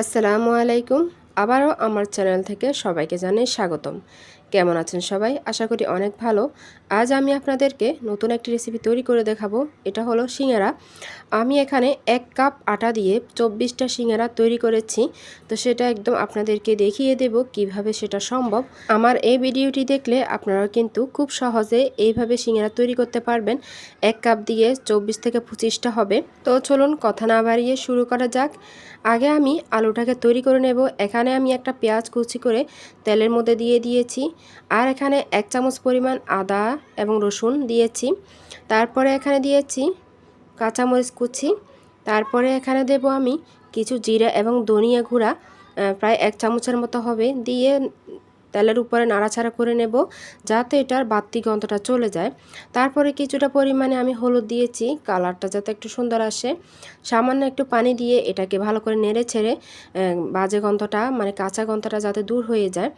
আসসালামু আলাইকুম। আবারও আমার চ্যানেল থেকে সবাইকে জানাই স্বাগতম। কেমন আছেন সবাই? আশা করি অনেক ভালো। আজ আমি আপনাদেরকে নতুন একটি রেসিপি তৈরি করে দেখাবো। এটা হলো সিঙ্গারা। আমি এখানে এক কাপ আটা দিয়ে চব্বিশটা সিঙ্গারা তৈরি করেছি। তো সেটা একদম আপনাদেরকে দেখিয়ে দেব কীভাবে সেটা সম্ভব। আমার এই ভিডিওটি দেখলে আপনারা কিন্তু খুব সহজে এইভাবে সিঙ্গারা তৈরি করতে পারবেন। এক কাপ দিয়ে চব্বিশ থেকে পঁচিশটা হবে। তো চলুন কথা না বাড়িয়ে শুরু করা যাক। আগে আমি আলুটাকে তৈরি করে নেব। এখানে আমি একটা পেঁয়াজ কুচি করে তেলের মধ্যে দিয়ে দিয়েছি। আর এখানে এক চামচ পরিমাণ আদা এবং রসুন দিয়েছি। তারপরে এখানে দিয়েছি কাঁচামরিচ কুচি। তারপরে এখানে দেব আমি কিছু জিরা এবং ধনিয়া গুঁড়া প্রায় এক চামচের মতো হবে। দিয়ে তেলের উপরে নাড়াচাড়া করে নেব যাতে এটার বাত্তি গন্ধটা চলে যায়। তারপরে কিছুটা পরিমাণে আমি হলুদ দিয়েছি, কালারটা যাতে একটু সুন্দর আসে। সামান্য একটু পানি দিয়ে এটাকে ভালো করে নেড়ে ছেড়ে বাজে গন্ধটা মানে কাঁচা গন্ধটা যাতে দূর হয়ে যায়।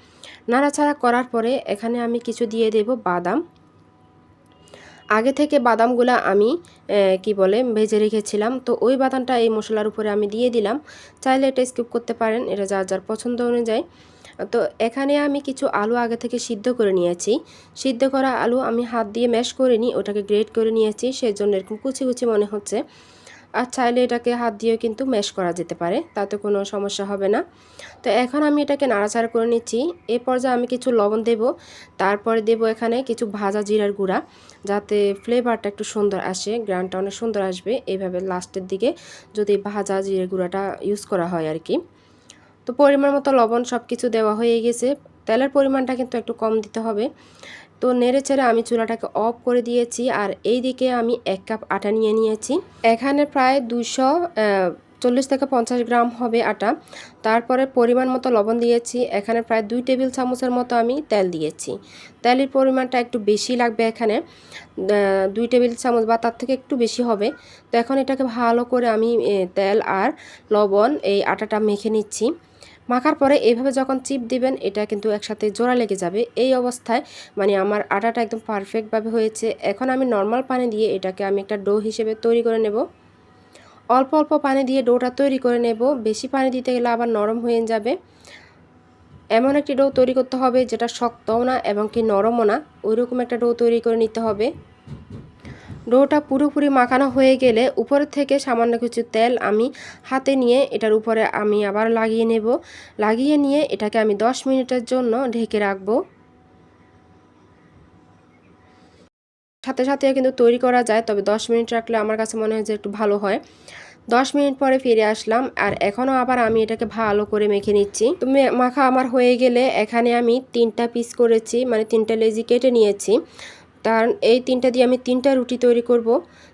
নাড়াচাড়া করার পরে এখানে আমি কিছু দিয়ে দেব বাদাম। আগে থেকে বাদামগুলো আমি কি বলে, ভেজে রেখেছিলাম। তো ওই বাদামটা এই মশলার উপরে আমি দিয়ে দিলাম। চাইলে এটা স্কিপ করতে পারেন, এটা যার যার পছন্দ অনুযায়ী। তো এখানে আমি কিছু আলু আগে থেকে সিদ্ধ করে নিয়েছি। সিদ্ধ করা আলু আমি হাত দিয়ে ম্যাশ করে নিই, ওটাকে গ্রেট করে নিয়েছি, সেজন্য এরকম কুচি কুচি মনে হচ্ছে। আর চাইলে এটাকে হাত দিয়েও কিন্তু ম্যাশ করা যেতে পারে, তাতে কোনো সমস্যা হবে না। তো এখন আমি এটাকে নাড়াচাড়া করে নিচ্ছি। এ পর্যায়ে আমি কিছু লবণ দেব, তারপরে দেব এখানে কিছু ভাজা জিরার গুঁড়া, যাতে ফ্লেভারটা একটু সুন্দর আসে, গ্রানটা অনেক সুন্দর আসবে। এইভাবে লাস্টের দিকে যদি ভাজা জিরার গুঁড়াটা ইউজ করা হয় আর কি। তো পরিমাণ মতো লবণ সব কিছু দেওয়া হয়ে গেছে। তেলের পরিমাণটা কিন্তু একটু কম দিতে হবে। তো নেড়ে ছেড়ে আমি চুলাটাকে অফ করে দিয়েছি আর এই দিকে আমি এক কাপ আটা নিয়ে নিয়েছি। এখানে প্রায় দুশো চল্লিশ থেকে পঞ্চাশ গ্রাম হবে আটা। তারপরে পরিমাণ মতো লবণ দিয়েছি। এখানে প্রায় দুই টেবিল চামচের মতো আমি তেল দিয়েছি। তেলের পরিমাণটা একটু বেশি লাগবে এখানে। দুই টেবিল চামচ বা তার থেকে একটু বেশি হবে। তো এখন এটাকে ভালো করে আমি তেল আর লবণ এই আটাটা মেখে নিচ্ছি। মাখার পরে এইভাবে যখন চিপ দিবেন, এটা কিন্তু একসাথে জোড়া লেগে যাবে। এই অবস্থায় মানে আমার আটাটা একদম পারফেক্টভাবে হয়েছে। এখন আমি নর্মাল পানি দিয়ে এটাকে আমি একটা ডো হিসেবে তৈরি করে নেব। অল্প অল্প পানি দিয়ে ডোটা তৈরি করে নেব। বেশি পানি দিতে গেলে আবার নরম হয়ে যাবে। এমন একটি ডো তৈরি করতে হবে যেটা শক্তও না এবং কি নরমও না। ওইরকম একটা ডো তৈরি করে নিতে হবে। ডোটা পুরোপুরি মাখানো হয়ে গেলে উপর থেকে সামান্য কিছু তেল আমি হাতে নিয়ে এটার উপরে আমি আবার লাগিয়ে নেব। লাগিয়ে নিয়ে এটাকে আমি 10 মিনিটের জন্য ঢেকে রাখব। সাথে সাথে কিন্তু তৈরি করা যায়, তবে 10 মিনিট রাখলে আমার কাছে মনে হয় যে একটু ভালো হয়। দশ মিনিট পরে ফিরে আসলাম আর এখনও আবার আমি এটাকে ভালো করে মেখে নিচ্ছি। তো মাখা আমার হয়ে গেলে এখানে আমি তিনটা পিস করেছি মানে তিনটা লেজি কেটে নিয়েছি। কারণ এই তিনটা দিয়ে আমি তিনটা রুটি তৈরি করব।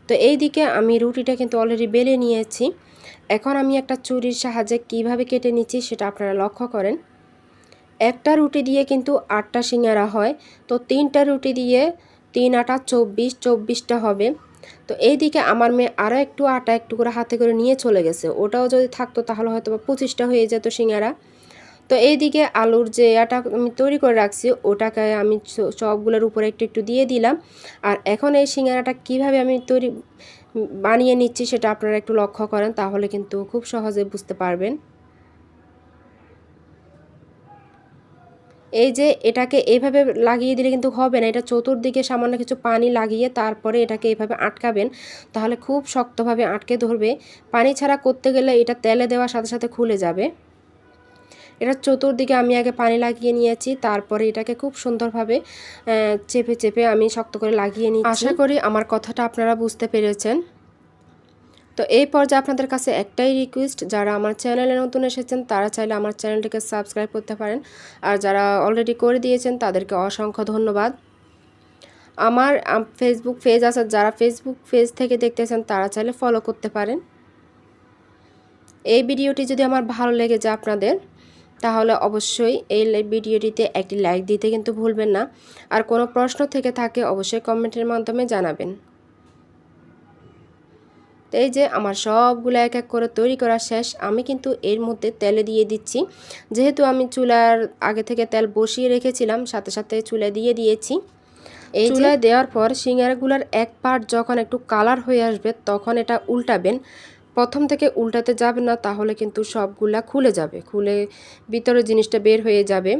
তো এই দিকে আমি রুটিটা কিন্তু অলরেডি বেলে নিয়েছি। এখন আমি একটা চুরির সাহায্যে কীভাবে কেটে নিচ্ছি সেটা আপনারা লক্ষ্য করেন। একটা রুটি দিয়ে কিন্তু আটটা সিঙ্গারা হয়। তো তিনটা রুটি দিয়ে তিন আটা চব্বিশ, চব্বিশটা হবে। তো এই দিকে আমার মেয়ে আরও একটু আটা একটু করে হাতে করে নিয়ে চলে গেছে। ওটাও যদি থাকতো তাহলে হয়তো বা পঁচিশটা হয়ে যেত সিঙ্গারা। তো এইদিকে আলুর যে আটা আমি তৈরি করে রাখছি, ওটাকে আমি সবগুলোর উপরে একটু একটু দিয়ে দিলাম। আর এখন এই সিঙ্গারাটা কীভাবে আমি তৈরি, বানিয়ে নিচ্ছি সেটা আপনারা একটু লক্ষ্য করেন, তাহলে কিন্তু খুব সহজে বুঝতে পারবেন। এই যে এটাকে এইভাবে লাগিয়ে দিলে কিন্তু হবে না, এটা চতুর্দিকে সামান্য কিছু পানি লাগিয়ে তারপরে এটাকে এইভাবে আটকাবেন, তাহলে খুব শক্তভাবে আটকে ধরবে। পানি ছাড়া করতে গেলে এটা তেলে দেওয়ার সাথে সাথে খুলে যাবে। এটা চতুর্দিকে আমি আগে পানি লাগিয়ে নিয়েছি, তারপরে এটাকে খুব সুন্দরভাবে চেপে চেপে আমি শক্ত করে লাগিয়ে নিই আশা করি আমার কথাটা আপনারা বুঝতে পেরেছেন। তো এই পর্যায়ে আপনাদের কাছে একটাই রিকোয়েস্ট যারা আমার চ্যানেলে নতুন এসেছেন, তারা চাইলে আমার চ্যানেলটিকে সাবস্ক্রাইব করতে পারেন। আর যারা অলরেডি করে দিয়েছেন, তাদেরকে অসংখ্য ধন্যবাদ। আমার ফেসবুক পেজ আছে, যারা ফেসবুক পেজ থেকে দেখতেছেন, তারা চাইলে ফলো করতে পারেন। এই ভিডিওটি যদি আমার ভালো লেগে যায় আপনাদের তাহলে অবশ্যই এই ভিডিওটিতে একটি লাইক দিতে কিন্তু ভুলবেন না। আর কোনো প্রশ্ন থেকে থাকে অবশ্যই কমেন্টের মাধ্যমে জানাবেন। এই যে আমার সবগুলো এক এক করে তৈরি করা শেষ আমি কিন্তু এর মধ্যে তেলে দিয়ে দিচ্ছি। যেহেতু আমি চুলার আগে থেকে তেল বসিয়ে রেখেছিলাম সাথে সাথে চুলা দিয়ে দিয়েছি। এই চুলায় দেওয়ার পর সিঙ্গারাগুলোর এক পার্ট যখন একটু কালার হয়ে আসবে তখন এটা উল্টাবেন। প্রথম থেকে উল্টাতে যাবে না, তাহলে কিন্তু সবগুলা খুলে যাবে। খুলে ভিতরে জিনিসটা বের হয়ে যাবে।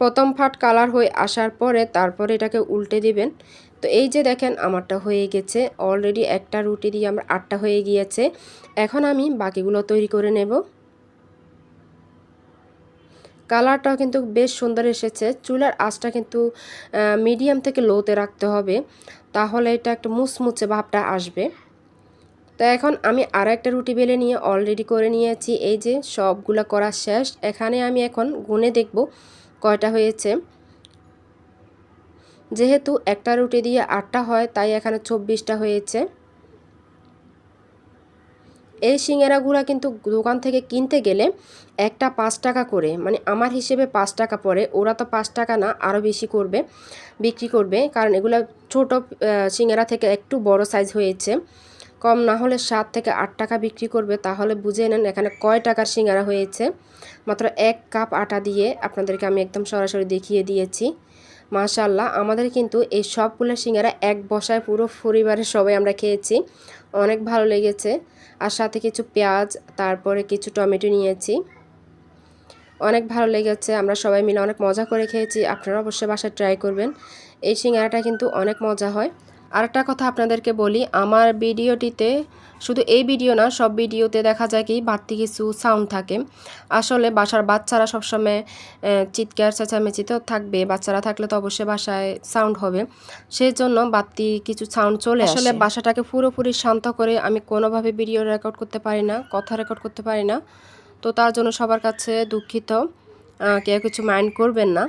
প্রথম ফাট কালার হয়ে আসার পরে তারপরে এটাকে উল্টে দিবেন। তো এই যে দেখেন, আমারটা হয়ে গেছে। অলরেডি একটা রুটি দিয়ে আমার আটটা হয়ে গিয়েছে। এখন আমি বাকিগুলো তৈরি করে নেব। কালারটাও কিন্তু বেশ সুন্দর এসেছে। চুলার আঁচটা কিন্তু মিডিয়াম থেকে লোতে রাখতে হবে। তাহলে এটা একটা মুচমুচে ভাবটা আসবে। তো এখন আমি আর একটা রুটি বেলে নিয়ে অলরেডি করে নিয়েছি। এই যে সবগুলো করা শেষ। এখানে আমি এখন গুনে দেখব কয়টা হয়েছে। যেহেতু একটা রুটি দিয়ে আটটা হয়, তাই এখানে চব্বিশটা হয়েছে। এই সিঙ্গারাগুলো কিন্তু দোকান থেকে কিনতে গেলে একটা পাঁচ টাকা করে। মানে আমার হিসেবে পাঁচ টাকা পড়ে। ওরা তো পাঁচ টাকা না আরও বেশি করবে, বিক্রি করবে। কারণ এগুলো ছোট সিঙ্গারা থেকে একটু বড় সাইজ হয়েছে। কম না হলে সাত থেকে আট টাকা বিক্রি করবে, তাহলে বুঝে নেন এখানে কয় টাকার সিঙ্গারা হয়েছে। মাত্র এক কাপ আটা দিয়ে আপনাদেরকে আমি একদম সরাসরি দেখিয়ে দিয়েছি। মাশাল্লাহ আমাদের কিন্তু এই সবগুলো সিঙ্গারা এক বসায় পুরো পরিবারের সবাই আমরা খেয়েছি। অনেক ভালো লেগেছে। আর সাথে কিছু পেঁয়াজ, তারপরে কিছু টমেটো নিয়েছি। অনেক ভালো লেগেছে, আমরা সবাই মিলে অনেক মজা করে খেয়েছি। আপনারা অবশ্যই বাসায় ট্রাই করবেন। এই সিঙ্গারাটা কিন্তু অনেক মজা হয়। আরেকটা কথা আপনাদেরকে বলি আমার ভিডিওটিতে শুধু এই ভিডিও না সব ভিডিওতে দেখা যায় কি বাড়তি কিছু সাউন্ড থাকে। আসলে বাসার বাচ্চারা সবসময় চিৎকার চেঁচামেচি তো থাকবে বাচ্চারা থাকলে তো অবশ্যই বাসায় সাউন্ড হবে। সেই জন্য বাড়তি কিছু সাউন্ড চলে আসলে বাসাটাকে পুরোপুরি শান্ত করে আমি কোনোভাবে ভিডিও রেকর্ড করতে পারি না কথা রেকর্ড করতে পারি না। তো তার জন্য সবার কাছে দুঃখিত। কেউ কিছু মাইন্ড করবেন না।